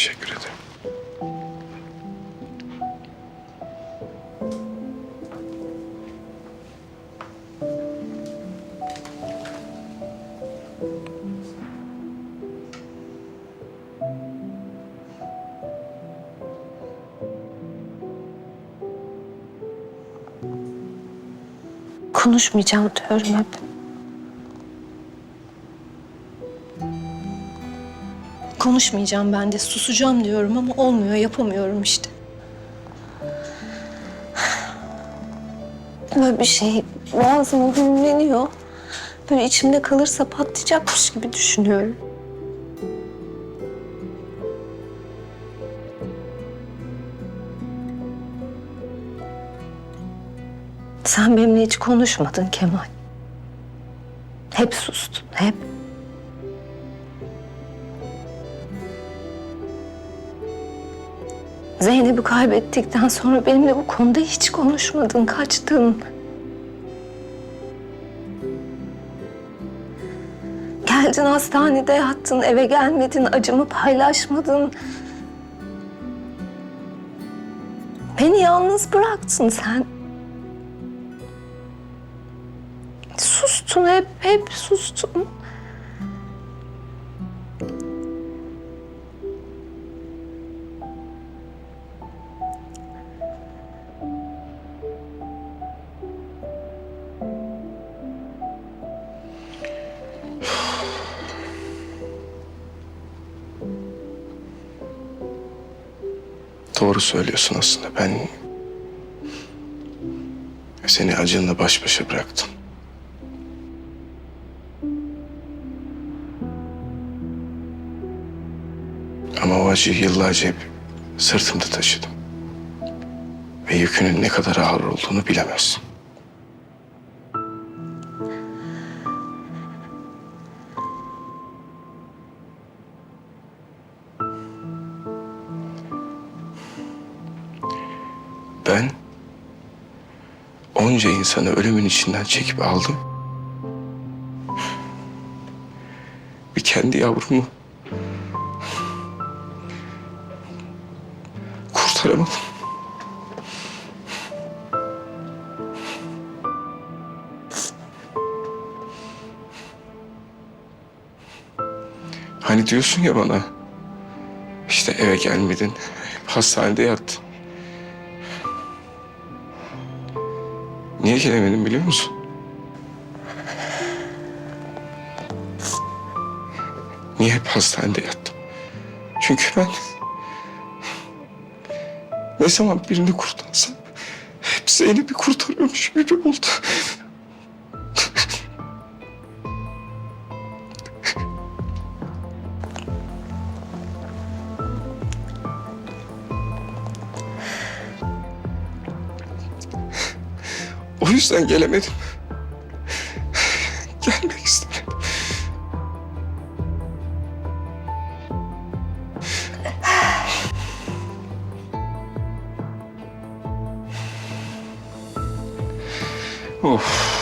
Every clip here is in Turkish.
Teşekkür ederim. Konuşmayacağım diyorum hep. Konuşmayacağım ben de susacağım diyorum ama olmuyor yapamıyorum işte. Böyle bir şey boğazıma düğümleniyor. Böyle içimde kalırsa patlayacakmış gibi düşünüyorum. Sen benimle hiç konuşmadın Kemal. Hep sustun, hep. Zeynep'i kaybettikten sonra benimle bu konuda hiç konuşmadın, kaçtın. Geldin hastanede yattın, eve gelmedin, acımı paylaşmadın. Beni yalnız bıraktın sen. Sustun hep, hep sustun. Doğru söylüyorsun aslında. Ben seni acınla baş başa bıraktım. Ama o acıyı yıllarca hep sırtımda taşıdım. Ve yükünün ne kadar ağır olduğunu bilemezsin. Ben onca insanı ölümün içinden çekip aldım. Bir kendi yavrumu kurtaramadım. Hani diyorsun ya bana işte eve gelmedin, hastanede yattın. Niye gelemedim biliyor musun? Niye hep hastanede yattım? Çünkü ben ne zaman birini kurtarsam hep Zeynep'i kurtarıyormuş gibi oldu. O yüzden gelemedim. Gelmek istemedim. Of.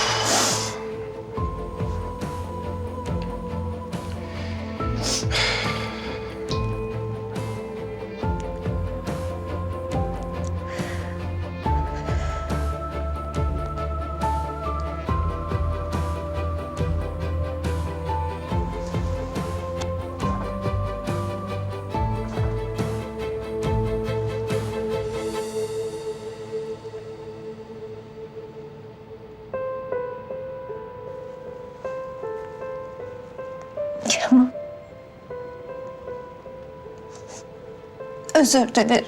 Özür dilerim.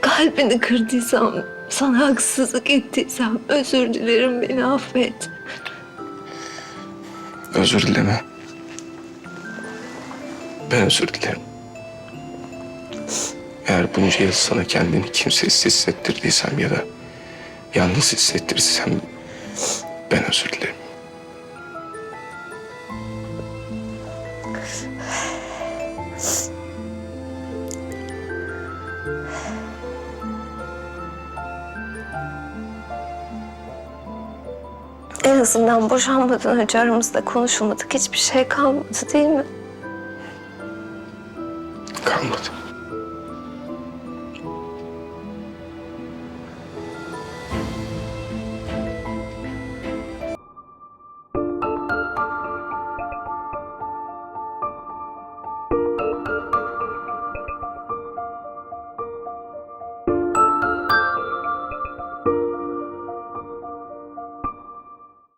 Kalbini kırdıysam, sana haksızlık ettiysem özür dilerim beni affet. Özür dileme. Ben özür dilerim. Eğer bunca yıl sana kendini kimsesiz hissettirdiysem ya da yalnız hissettirsem ben özür dilerim. En azından boşanmadan önce aramızda konuşulmadık hiçbir şey kalmadı değil mi? Kalmadı.